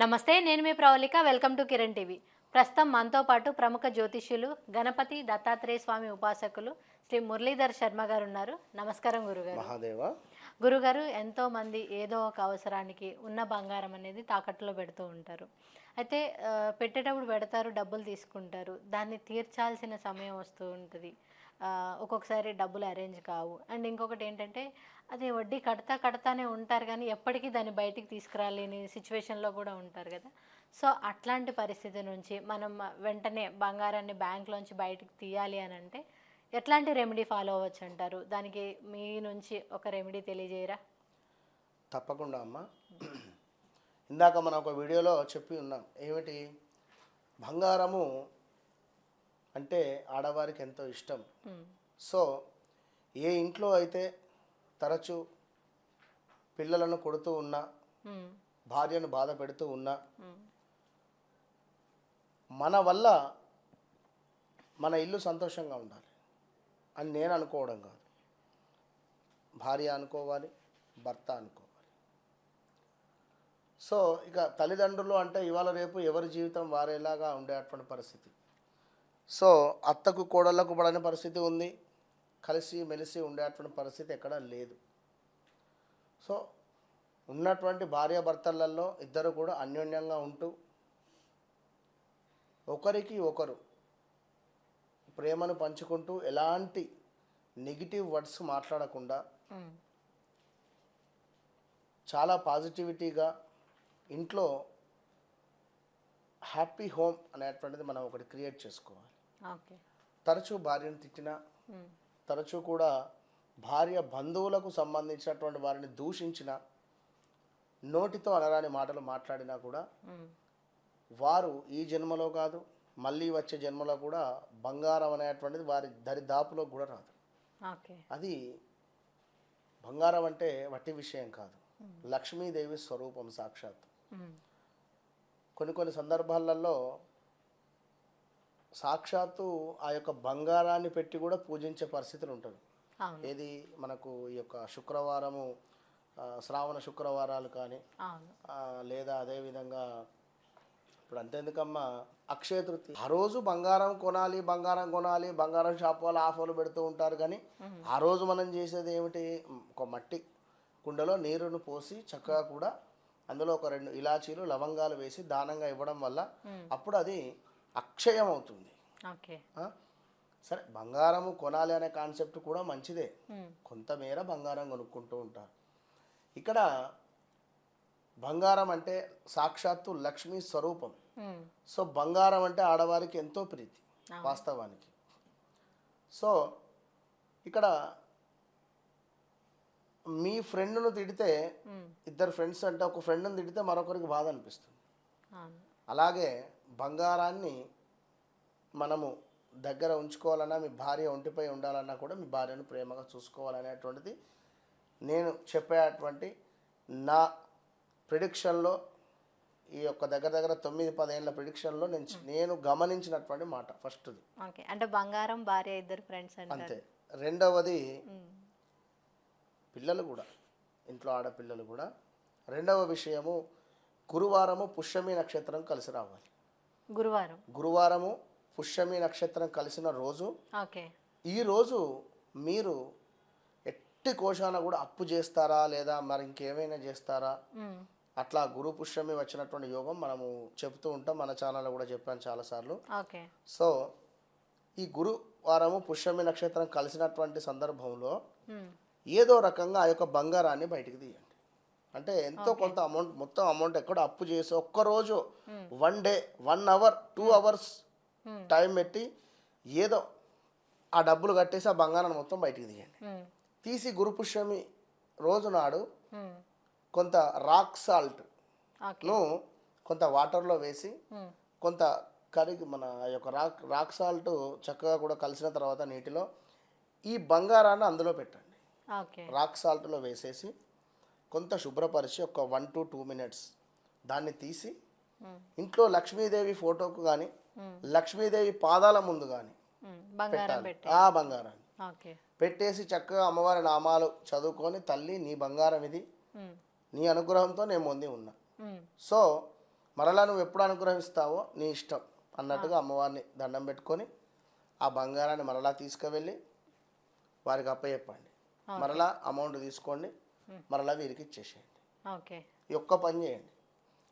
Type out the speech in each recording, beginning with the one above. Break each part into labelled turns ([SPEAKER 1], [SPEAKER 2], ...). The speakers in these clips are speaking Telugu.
[SPEAKER 1] నమస్తే నేను మీ Pravalika. Welcome to Kiran TV. ప్రస్తుతం మనతో పాటు ప్రముఖ జ్యోతిష్యులు గణపతి దత్తాత్రేయ స్వామి ఉపాసకులు శ్రీ మురళీధర్ శర్మ గారు ఉన్నారు. నమస్కారం గురుగారు.
[SPEAKER 2] మహాదేవ.
[SPEAKER 1] గురుగారు ఎంతో మంది ఏదో ఒక అవసరానికి ఉన్న బంగారం అనేది తాకట్టులో పెడుతూ ఉంటారు. అయితే పెట్టేటప్పుడు పెడతారు డబ్బులు తీసుకుంటారు. దాన్ని తీర్చాల్సిన సమయం వస్తూ ఉంటుంది. ఒక్కొక్కసారి డబ్బులు అరేంజ్ కావు. అండ్ ఇంకొకటి ఏంటంటే అది వడ్డీ కడతా కడతానే ఉంటారు కానీ ఎప్పటికీ దాన్ని బయటికి తీసుకురాలేని సిచ్యువేషన్లో కూడా ఉంటారు కదా. సో అట్లాంటి పరిస్థితి నుంచి మనం వెంటనే బంగారాన్ని బ్యాంక్లోంచి బయటికి తీయాలి అని అంటే ఎట్లాంటి రెమెడీ ఫాలో అవ్వచ్చు అంటారు దానికి మీ నుంచి ఒక రెమెడీ తెలియజేయరా?
[SPEAKER 2] తప్పకుండా అమ్మ. ఇందాక మనం ఒక వీడియోలో చెప్పి ఉన్నాం. ఏమిటి? బంగారము అంటే ఆడవారికి ఎంతో ఇష్టం. సో ఏ ఇంట్లో అయితే తరచూ పిల్లలను కొడుతూ ఉన్నా. భార్యను బాధ పెడుతూ ఉన్నా. మన వల్ల మన ఇల్లు సంతోషంగా ఉండాలి. అని నేను అనుకోవడం కాదు. భార్య అనుకోవాలి భర్త అనుకోవాలి. సో ఇక తల్లిదండ్రులు అంటే ఇవాళ రేపు ఎవరి జీవితం వారేలాగా ఉండేటువంటి పరిస్థితి. సో అత్తకు కోడళ్ళకు పడని పరిస్థితి ఉంది. కలిసి మెలిసి ఉండేటువంటి పరిస్థితి ఎక్కడ లేదు. సో ఉన్నటువంటి భార్యాభర్తలలో ఇద్దరు కూడా అన్యోన్యంగా ఉంటూ ఒకరికి ఒకరు ప్రేమను పంచుకుంటూ ఎలాంటి నెగిటివ్ వర్డ్స్ మాట్లాడకుండా. చాలా పాజిటివిటీగా ఇంట్లో హ్యాపీ హోమ్ అనేటువంటిది మనం ఒకటి క్రియేట్ చేసుకోవాలి తరచూ భార్యను తిట్టినా. తరచూ కూడా భార్య బంధువులకు సంబంధించినటువంటి వారిని దూషించిన నోటితో అనరాని మాటలు మాట్లాడినా కూడా. వారు ఈ జన్మలో కాదు మళ్ళీ వచ్చే జన్మలో కూడా బంగారం అనేటువంటిది వారి దరిదాపులో కూడా రాదు. అది బంగారం అంటే వట్టి విషయం కాదు. లక్ష్మీదేవి స్వరూపం సాక్షాత్. కొన్ని కొన్ని సందర్భాలలో సాక్షాత్తు ఆ యొక్క బంగారాన్ని పెట్టి కూడా పూజించే పరిస్థితులు ఉంటుంది. ఏది మనకు ఈ యొక్క శుక్రవారము శ్రావణ శుక్రవారాలు కానీ లేదా అదేవిధంగా ఇప్పుడు అంతేందుకమ్మా అక్షయ తృతీయ. ఆ రోజు బంగారం కొనాలి బంగారం కొనాలి బంగారం షాప్ వాళ్ళు ఆఫర్లు పెడుతూ ఉంటారు కానీ ఆ రోజు మనం చేసేది ఏమిటి? ఒక మట్టి కుండలో నీరును పోసి చక్కగా కూడా అందులో ఒక రెండు ఇలాచీలు లవంగాలు వేసి దానంగా ఇవ్వడం వల్ల అప్పుడు అది అక్షయం అవుతుంది? సరే బంగారము కొనాలి అనే కాన్సెప్ట్ కూడా మంచిదే. కొంతమేర బంగారం కొనుక్కుంటూ ఉంటారు. ఇక్కడ బంగారం అంటే సాక్షాత్తు లక్ష్మీ స్వరూపం.
[SPEAKER 1] మ్మ్.
[SPEAKER 2] సో బంగారం అంటే ఆడవారికి ఎంతో ప్రీతి వాస్తవానికి. సో ఇక్కడ మీ ఫ్రెండ్ను తిడితే
[SPEAKER 1] మ్మ్.
[SPEAKER 2] ఇద్దరు ఫ్రెండ్స్ అంటే ఒక ఫ్రెండ్ని తిడితే మరొకరికి బాధ అనిపిస్తుంది. అలాగే బంగారాన్ని మనము దగ్గర ఉంచుకోవాలన్నా మీ భార్య ఒంటిపై ఉండాలన్నా కూడా మీ భార్యను ప్రేమగా చూసుకోవాలనేటువంటిది నేను చెప్పేటువంటి నా ప్రిడిక్షన్లో ఈ యొక్క దగ్గర దగ్గర తొమ్మిది పదేళ్ళ ప్రిడిక్షన్లో నేను నేను గమనించినటువంటి మాట ఫస్ట్ది.
[SPEAKER 1] ఓకే. అంటే బంగారం భార్య ఇద్దరు ఫ్రెండ్స్
[SPEAKER 2] అంతే. రెండవది. పిల్లలు కూడా ఇంట్లో ఆడపిల్లలు కూడా. రెండవ విషయము గురువారము పుష్యమి నక్షత్రం కలిసి రావాలి.
[SPEAKER 1] గురువారం.
[SPEAKER 2] గురువారము పుష్యమి నక్షత్రం కలిసిన రోజు
[SPEAKER 1] ఓకే.
[SPEAKER 2] ఈ రోజు మీరు ఎట్టి కోశాన కూడా అప్పు చేస్తారా లేదా మరి ఇంకేమైనా చేస్తారా. అట్లా గురు పుష్యమి వచ్చినటువంటి యోగం మనము చెప్తూ ఉంటాం మన ఛానల్లో కూడా చెప్పాను చాలాసార్లు సో ఈ గురువారము పుష్యమి నక్షత్రం కలిసినటువంటి సందర్భంలో. ఏదో రకంగా ఆ యొక్క బంగారాన్ని బయటికి తీయండి అంటే ఎంతో కొంత అమౌంట్ మొత్తం అమౌంట్ ఎక్కడ అప్పు చేసి ఒక్కరోజు one day one hour two hours. Time పెట్టి ఏదో ఆ డబ్బులు కట్టేసి ఆ బంగారాన్ని మొత్తం బయటికి తీయండి. తీసి గురు పుష్యమి రోజు నాడు. కొంత రాక్ సాల్ట్ను కొంత వాటర్లో వేసి. కొంత కరిగి మన ఆ యొక్క రాక్ రాక్ సాల్ట్ చక్కగా కూడా కలిసిన తర్వాత నీటిలో ఈ బంగారాన్ని అందులో పెట్టండి రాక్ సాల్ట్లో వేసేసి కొంత శుభ్రపరిచి ఒక వన్ టు టూ మినిట్స్ దాన్ని తీసి. ఇంట్లో లక్ష్మీదేవి ఫోటోకు కానీ. లక్ష్మీదేవి పాదాల ముందు కానీ
[SPEAKER 1] మ్మ్. బంగారం పెట్టి
[SPEAKER 2] ఆ బంగారాన్ని పెట్టేసి చక్కగా అమ్మవారి నామాలు చదువుకొని తల్లి నీ బంగారం ఇది. నీ అనుగ్రహంతో నేను పొంది ఉన్నా. సో మరలా నువ్వు ఎప్పుడు అనుగ్రహిస్తావో నీ ఇష్టం. అన్నట్టుగా అమ్మవారిని దండం పెట్టుకొని ఆ బంగారాన్ని మరలా తీసుకువెళ్ళి వారికి అప్పచెప్పండి. మరలా అమౌంట్ తీసుకోండి. మరలా వీరికి ఇచ్చేసేయండి. ఈ ఒక్క పని చేయండి.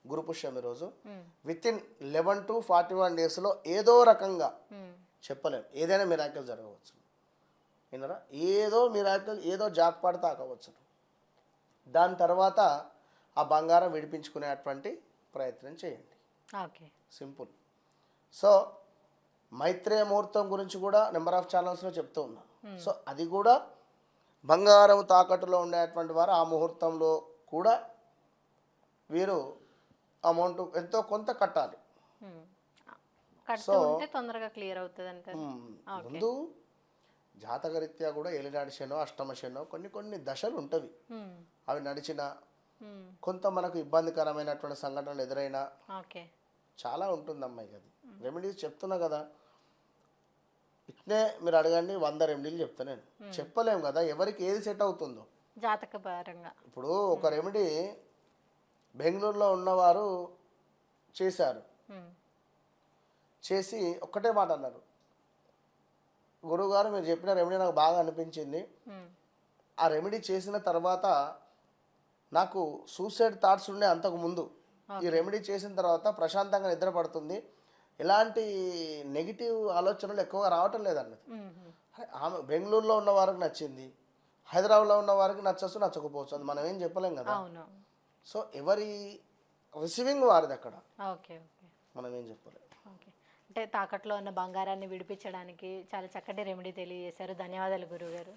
[SPEAKER 2] గురు పుష్యం ఈరోజు
[SPEAKER 1] ఉమ్,
[SPEAKER 2] within eleven to forty one డేస్లో ఏదో రకంగా
[SPEAKER 1] ఉమ్,
[SPEAKER 2] చెప్పలేం. ఏదైనా మిరాకిల్ జరగవచ్చు. విన్నారా? ఏదో మిరాకిల్ ఏదో జాక్పాట్ తాకవచ్చు. దాని తర్వాత ఆ బంగారం విడిపించుకునేటువంటి ప్రయత్నం చేయండి.
[SPEAKER 1] ఓకే.
[SPEAKER 2] సింపుల్. సో మైత్రేయ ముహూర్తం గురించి కూడా నెంబర్ ఆఫ్ ఛానల్స్లో చెప్తూ ఉన్నా. సో అది కూడా బంగారం తాకట్టులో ఉండేటువంటి వారు ఆ ముహూర్తంలో కూడా వీరు అమౌంట్ ఎంతో కొంత కట్టాలి.
[SPEAKER 1] ఉంటే తొందరగా క్లియర్.
[SPEAKER 2] ముందు జాతకరీత్యా కూడా ఏలినాడు శనో అష్టమ శనో కొన్ని కొన్ని దశలు ఉంటవి. అవి నడిచిన కొంత మనకు ఇబ్బందికరమైనటువంటి సంఘటనలు ఎదురైనా
[SPEAKER 1] ఓకే.
[SPEAKER 2] చాలా ఉంటుంది అమ్మాయి అది. రెమెడీస్ చెప్తున్నా కదా. ఇట్నే మీరు అడగండి వంద రెమెడీలు చెప్తా నేను. చెప్పలేము కదా ఎవరికి ఏది సెట్ అవుతుందో.
[SPEAKER 1] జాతక పరంగా
[SPEAKER 2] ఇప్పుడు ఒక రెమెడీ బెంగళూరులో ఉన్నవారు చేశారు. చేసి ఒక్కటే మాట అన్నారు. గురువుగారు మీరు చెప్పిన రెమెడీ నాకు బాగా అనిపించింది. ఆ రెమెడీ చేసిన తర్వాత నాకు సూసైడ్ థాట్స్ ఉండే అంతకు ముందు. ఈ రెమెడీ చేసిన తర్వాత ప్రశాంతంగా నిద్ర పడుతుంది. ఎలాంటి నెగిటివ్ ఆలోచనలు ఎక్కువగా రావటం లేదన్నది. ఆమె బెంగళూరులో ఉన్న వారికి నచ్చింది. హైదరాబాద్లో ఉన్న వారికి నచ్చచ్చు నచ్చకపోవచ్చు. అది మనం ఏం చెప్పలేం కదా. సో ఎవరి రిసీవింగ్ వారిది అక్కడ.
[SPEAKER 1] Okay okay.
[SPEAKER 2] మనం ఏం చెప్పలేం.
[SPEAKER 1] అంటే తాకట్లో ఉన్న బంగారాన్ని విడిపించడానికి చాలా చక్కటి రెమెడీ తెలియజేశారు. ధన్యవాదాలు గురువు
[SPEAKER 2] గారు